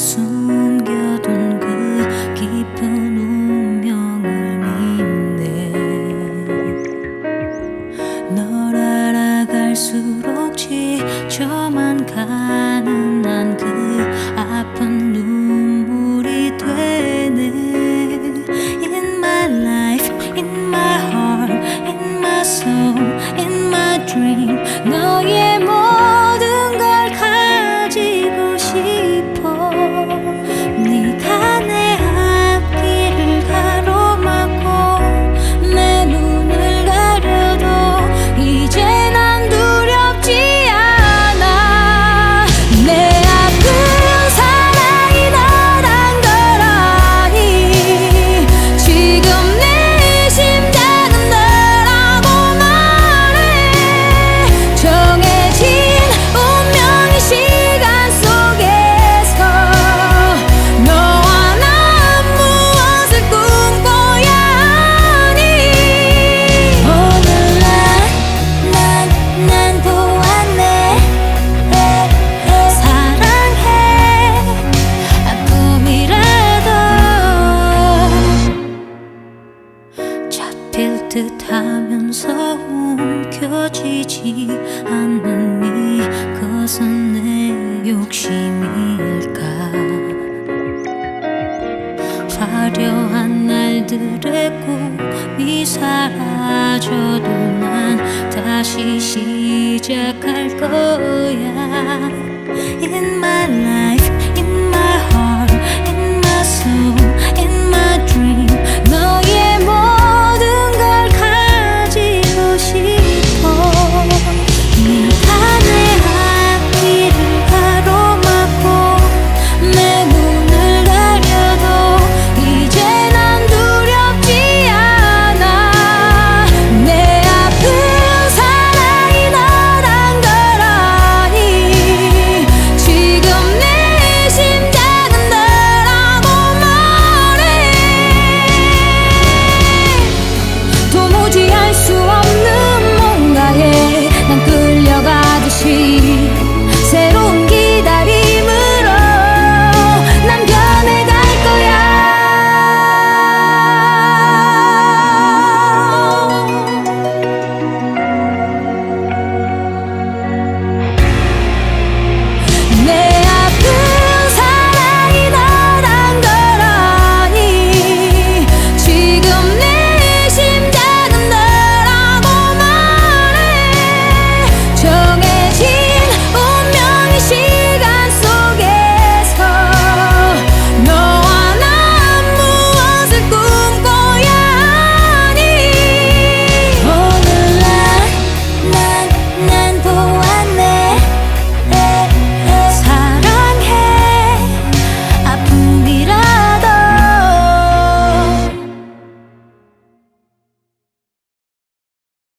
숨겨둔 그 깊은 운명을 믿네 널 알아갈수록 지쳐만 가는 난 그 아픈 눈물이 되네 In my life, in my heart, in my soul, in my dream 너의 뜻하면서 움켜지지 않는 이것은 내 욕심일까? 화려한 날들의 꿈이 사라져도 난 다시 시작할 거야. In my life